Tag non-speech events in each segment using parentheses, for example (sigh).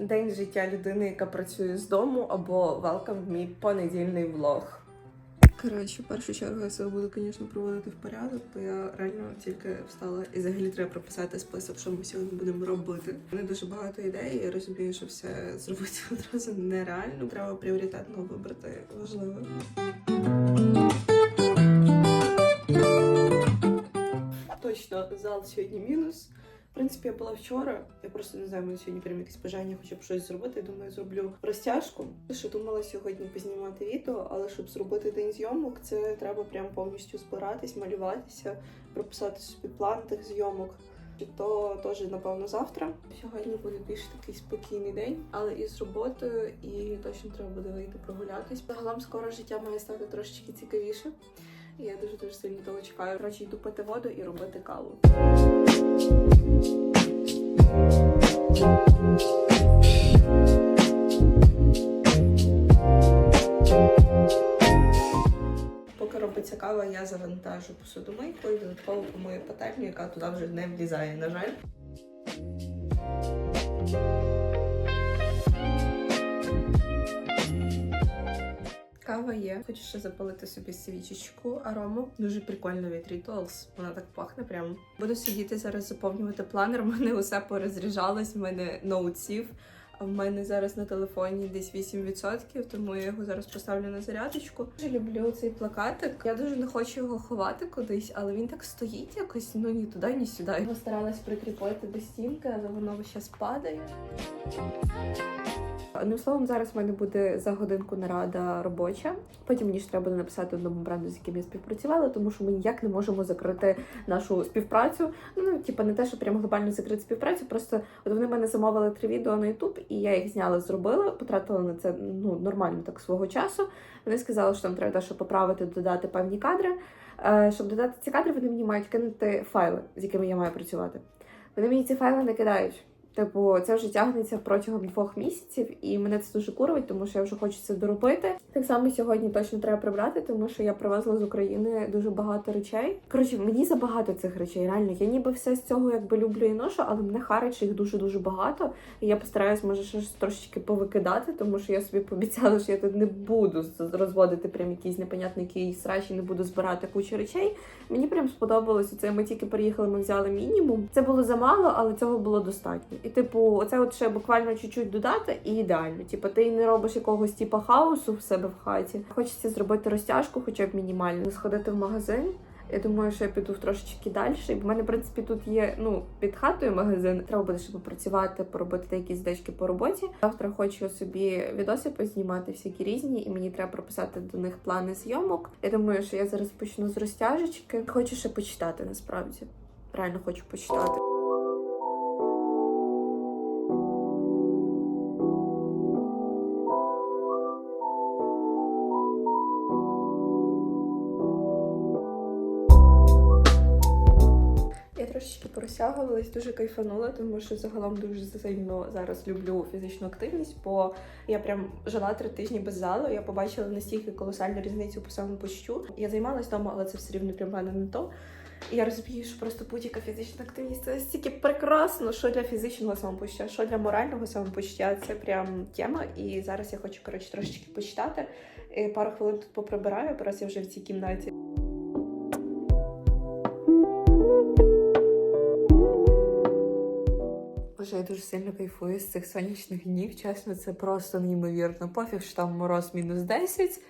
День життя людини, яка працює з дому, або welcome в мій понедільний влог. Коротше, в першу чергу я себе буду, звісно, проводити в порядок, бо я реально тільки встала і взагалі треба прописати список, що ми сьогодні будемо робити. Мене дуже багато ідей. Я розумію, що все (laughs) зробити одразу нереально. Треба пріоритетно вибрати важливе. Точно, зал сьогодні мінус. В принципі, я була вчора. Я просто не знаю, у мене сьогодні прям якесь бажання, хоча б щось зробити. Думаю, зроблю розтяжку. Що думала сьогодні познімати відео, але щоб зробити день зйомок, це треба прям повністю збиратись, малюватися, прописати собі план тих зйомок. То теж, напевно, завтра. Сьогодні буде більш такий спокійний день, але і з роботою, і точно треба буде вийти прогулятись. Загалом скоро життя має стати трошечки цікавіше. І я дуже дуже сильно того чекаю. Коротше, йду пити воду і робити каву. Поки робиться кава, я завантажу посудомийку і додатково помию пательню, яка туди вже не влізає, на жаль. Кава є. Хочу ще запалити собі свічечку арому. Дуже прикольно від Rituals. Вона так пахне прямо. Буду сидіти зараз заповнювати планер. У мене усе порозряджалось, в мене ноутсів. А в мене зараз на телефоні десь 8%, тому я його зараз поставлю на зарядочку. Дуже люблю цей плакатик. Я дуже не хочу його ховати кудись, але він так стоїть якось, ну ні туди, ні сюди. Його старалась прикріпити до стінки, але воно зараз падає. Одним словом, зараз в мене буде за годинку нарада робоча. Потім мені ж треба буде написати одному бренду, з яким я співпрацювала, тому що ми ніяк не можемо закрити нашу співпрацю. Ну, ну типа не те, що прямо глобально закрити співпрацю. Просто от вони мене замовили три відео на Ютуб, і я їх зняла, зробила, потратила на це ну нормально так свого часу. Вони сказали, що там треба дещо поправити, додати певні кадри. Е, Щоб додати ці кадри, вони мені мають кинути файли, з якими я маю працювати. Вони мені ці файли не кидають. Типу, це вже тягнеться протягом двох місяців, і мене це дуже курвить, тому що я вже хочу це доробити. Так само сьогодні точно треба прибрати, тому що я привезла з України дуже багато речей. Коротше, мені забагато цих речей. Реально, я ніби все з цього якби люблю і ношу, але мене харить, їх дуже дуже багато. І я постараюсь, може, щось трошечки повикидати, тому що я собі пообіцяла, що я тут не буду розводити прям якісь непонятні якісь срачі, не буду збирати кучу речей. Мені прям сподобалося це. Ми тільки приїхали, ми взяли мінімум. Це було замало, але цього було достатньо. І типу, оце от ще буквально чуть-чуть додати, і ідеально. Типу, ти не робиш якогось типу хаосу в себе в хаті. Хочеться зробити розтяжку, хоча б мінімально, сходити в магазин. Я думаю, що я піду трошечки далі. В мене, в принципі, тут є ну під хатою магазин. Треба буде ще попрацювати, поробити деякі задачки по роботі. Завтра хочу собі відоси познімати всякі різні, і мені треба прописати до них плани зйомок. Я думаю, що я зараз почну з розтяжечки. Хочу ще почитати насправді. Реально хочу почитати. Трошечки дуже кайфанула, тому що загалом дуже сильно зараз люблю фізичну активність, бо я прям жила три тижні без залу. Я побачила настільки колосальну різницю по самопочуттю. Я займалась вдома, але це все рівно для мене не то. І я розумію, що просто будь-яка фізична активність це настільки прекрасно, що для фізичного самопочуття, що для морального самопочуття. Це прям тема. І зараз я хочу коротше трошечки почитати. Пару хвилин тут поприбираю, зараз я вже в цій кімнаті. Боже, я дуже сильно кайфую з цих сонячних днів. Чесно, це просто неймовірно. Пофіг, що там мороз мінус 10,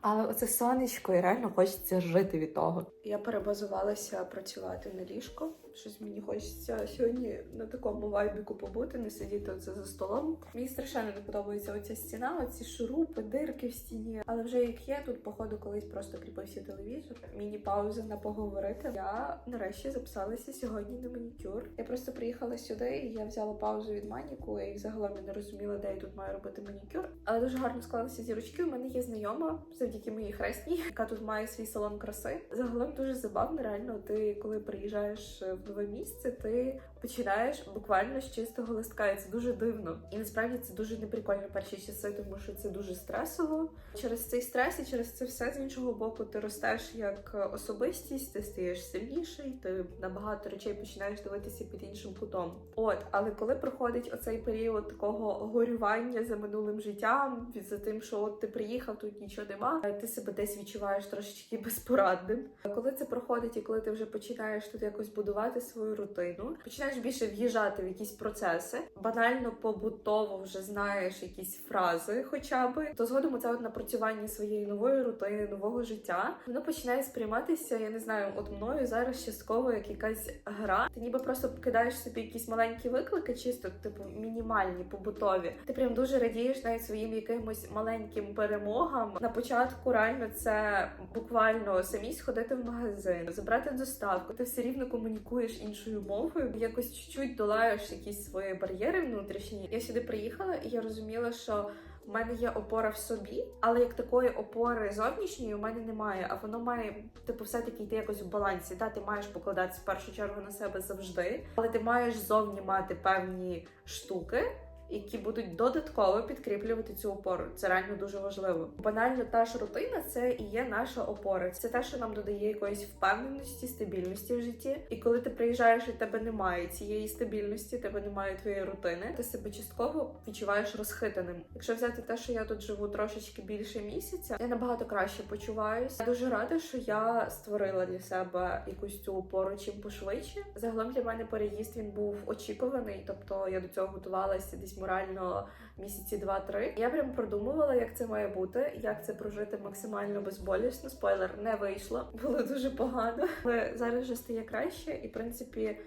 але оце сонечко і реально хочеться жити від того. Я перебазувалася працювати на ліжко. Щось мені хочеться сьогодні на такому вайбіку побути, не сидіти оце за столом. Мені страшенно не подобається оця стіна, оці шурупи, дирки в стіні. Але вже як є, тут, походу, колись просто кріпився телевізор. Міні-пауза на поговорити. Я нарешті записалася сьогодні на манікюр. Я просто приїхала сюди і я взяла паузу від маніку. І загалом я не розуміла, де я тут маю робити манікюр. Але дуже гарно склалися зірочки. У мене є знайома завдяки моїй хресній, яка тут має свій салон краси. Загалом дуже забавно. Реально, ти коли приїжджаєш в нове місце, ти починаєш буквально з чистого листка, і це дуже дивно. І насправді це дуже неприкольно перші часи, тому що це дуже стресово. Через цей стрес і через це все з іншого боку ти ростеш як особистість, ти стаєш сильніший, ти на багато речей починаєш дивитися під іншим кутом. От, але коли проходить оцей період такого горювання за минулим життям, за тим, що от ти приїхав, тут нічого нема, ти себе десь відчуваєш трошечки безпорадним. Коли це проходить, і коли ти вже починаєш тут якось будувати свою рутину, починаєш більше в'їжджати в якісь процеси, банально побутово вже знаєш якісь фрази, хоча би, то згодом це от напрацювання своєї нової рутини, нового життя, воно починає сприйматися, я не знаю, от мною зараз частково як якась гра. Ти ніби просто кидаєш собі якісь маленькі виклики, чисто типу мінімальні, побутові. Ти прям дуже радієш навіть своїм якимось маленьким перемогам. На початку реально це буквально самі сходити в магазин, забрати доставку. Ти все рівно комунікуєш іншою мовою, якось чуть-чуть долаєш якісь свої бар'єри внутрішні. Я сюди приїхала, і я розуміла, що. в мене є опора в собі, але як такої опори зовнішньої у мене немає. А воно має типу все-таки йти якось в балансі. Та ти маєш покладатися в першу чергу на себе завжди, але ти маєш зовні мати певні штуки. Які будуть додатково підкріплювати цю опору. Це реально дуже важливо. Банально та ж рутина це і є наша опора. Це те, що нам додає якоїсь впевненості, стабільності в житті. І коли ти приїжджаєш, і тебе немає цієї стабільності, тебе немає твоєї рутини, ти себе частково відчуваєш розхитаним. Якщо взяти те, що я тут живу трошечки більше місяця, я набагато краще почуваюся. Я дуже рада, що я створила для себе якусь цю опору чим пошвидше. Загалом для мене переїзд він був очікуваний, тобто я до цього готувалася десь морально місяці два-три. Я прям продумувала, як це має бути, як це прожити максимально безболісно. Спойлер не вийшло, було дуже погано. Але зараз вже стає краще, і в принципі.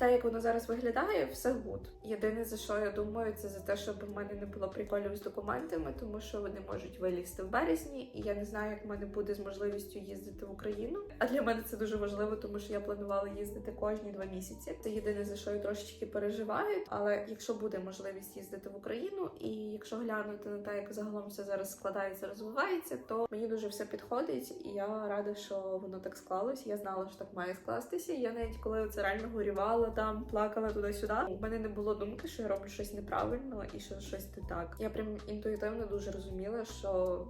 Те, як воно зараз виглядає, все гуд. Єдине за що я думаю, це за те, щоб в мене не було приколів з документами, тому що вони можуть вилізти в березні, і я не знаю, як в мене буде з можливістю їздити в Україну. А для мене це дуже важливо, тому що я планувала їздити кожні два місяці. Це єдине за що я трошечки переживаю. Але якщо буде можливість їздити в Україну, і якщо глянути на те, як загалом все зараз складається, розвивається, то мені дуже все підходить, і я рада, що воно так склалось. Я знала, що так має скластися. Я навіть коли це реально горювала там, плакала туди-сюди. У мене не було думки, що я роблю щось неправильно і що щось не так. Я прям інтуїтивно дуже розуміла, що.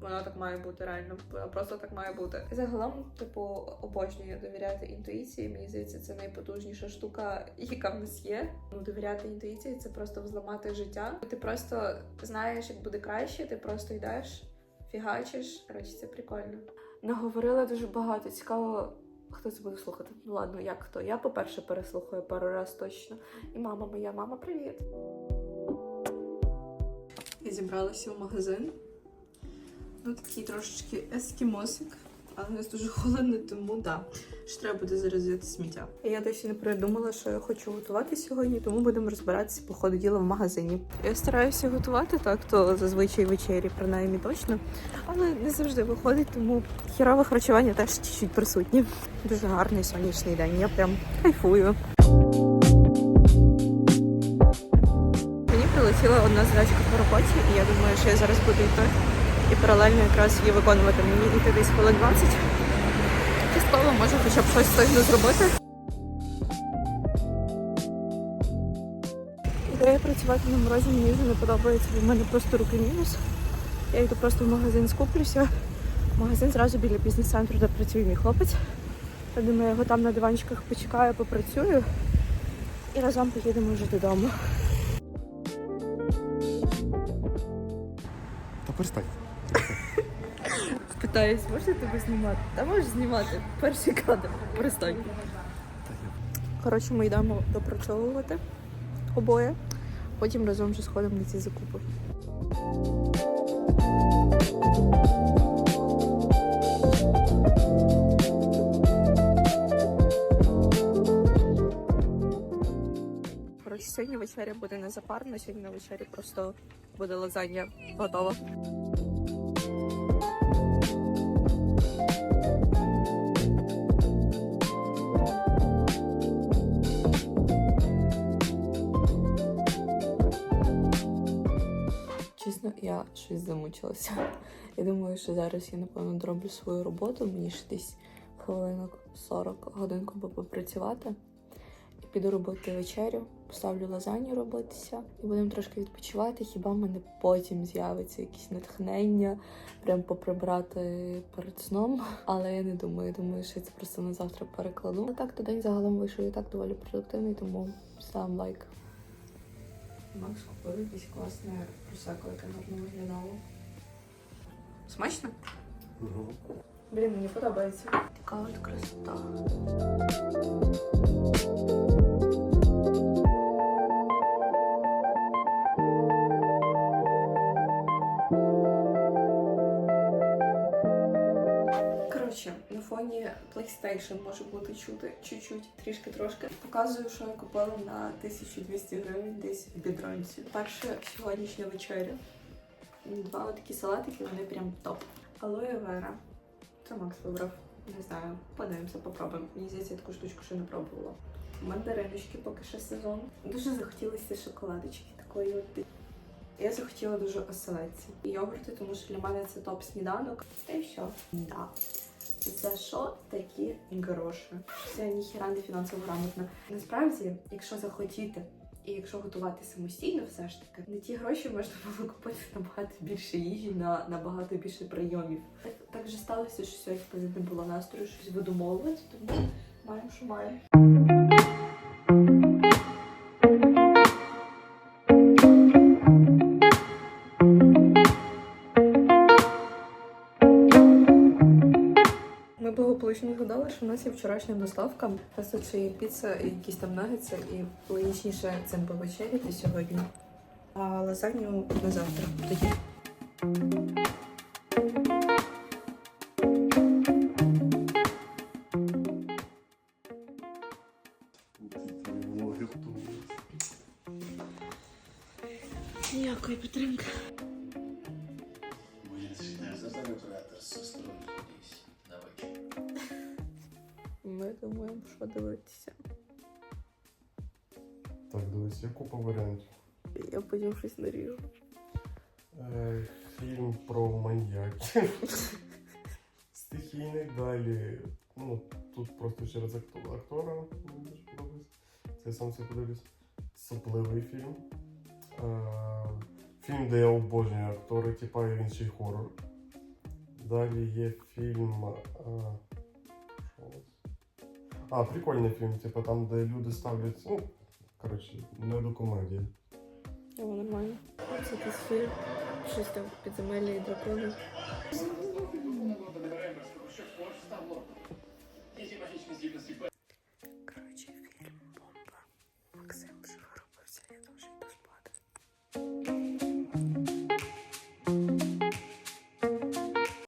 Воно так має бути реально, просто так має бути. Загалом, типу, обожнюю довіряти інтуїції. Мені здається, це найпотужніша штука, яка в нас є. Ну, довіряти інтуїції це просто взламати життя. Ти просто знаєш, як буде краще, ти просто йдеш, фігачиш. Коротше, це прикольно. Наговорила дуже багато. Цікаво, хто це буде слухати. Ну ладно, як хто? Я, по-перше, переслухаю пару раз точно. І мама моя, мама, привіт. Я зібралася в магазин. Ну, такий трошечки ескімосик, але у нас дуже холодно, тому да, що треба буде зараз взяти сміття. Я досі не придумала, що я хочу готувати сьогодні, тому будемо розбиратися по ходу діла в магазині. Я стараюся готувати так, то зазвичай вечері, принаймні точно, але не завжди виходить, тому хірове харчування теж чуть-чуть присутнє. Дуже гарний сонячний день. Я прям кайфую. Мені прилетіла одна задачка по роботі, і я думаю, що я зараз буду йти і паралельно якраз її виконувати. Мені йти десь хвилин 20. Частково може хоча б щось встигну зробити. Ідея працювати на морозі мені вже не подобається, бо в мене просто руки мінус. Я йду просто в магазин скуплюся. Магазин зразу біля бізнес-центру, де працює мій хлопець. Я думаю, я його там на диванчиках почекаю, попрацюю і разом поїдемо вже додому. Та перестань. Питаюсь, можна тебе знімати? Та можеш знімати. Перший кадр. Перестань. Коротше, ми йдемо допрацьовувати обоє. Потім разом вже сходимо на ці закупи. Коротше, сьогодні вечеря буде не запарна, сьогодні на вечері просто буде лазанья готова. Я щось замучилася. (laughs) Я думаю, що зараз я напевно дроблю свою роботу, мені ж десь хвилинок 40 годинку попрацювати. І піду робити вечерю, поставлю лазанью робитися і будемо трошки відпочивати. Хіба в мене потім з'явиться якесь натхнення, прям поприбрати перед сном. Але я не думаю, думаю, що це просто на завтра перекладу. А так то день загалом вийшов і так доволі продуктивний, тому сам лайк. Макс купив якийсь класне просеко, яке гарно виглядало. Смачно? Блін, мені подобається. Така от красота. PlayStation може бути чути чуть-чуть, трішки трошки. Показую, що я купила на 1200 гривень десь в бідронці. Перша сьогоднішня вечеря. Два такі салатики, вони прям топ. Алоє вера. Це Макс вибрав. Не знаю, подивимося, попробуємо. Мені здається, я таку штучку ще не пробувала. Мандариночки поки що сезон. Дуже захотілося шоколадочки такої от. Я захотіла дуже оселедці. І йогурти, тому що для мене це топ сніданок. Та й все. Да. За що такі гроші? Це ніхіра не фінансово грамотно. Насправді, якщо захотіти і якщо готувати самостійно, все ж таки, на ті гроші можна було купити набагато більше їжі на набагато більше прийомів. Так, так же сталося, що сьогодні не було настрою щось видумовувати, тому маємо, що маємо. Ми благополучно згадали, що в нас є вчорашня доставка. Ще є піца, і якісь там нагетси, і логічніше цим повечеряти сьогодні. А лазанью на завтра. Тоді. Ніякої підтримки. Думаємо, що дивитися. Так, дивись, є купа варіантів. Я потім щось наріжу. Е, фільм про маньяків. Стихійний далі. Ну, тут просто через актора мені дуже подобається. Це я сам собі подивлюсь. Сопливий фільм. Е, фільм, де я обожнюю актори, типа і він ще й хорор. Далі є фільм. е? А, прикольний фільм, типа там, де люди ставлять. Ну, коротше, не до комедії. О, нормально. Це якийсь фільм. Щось там підземелля і дракони.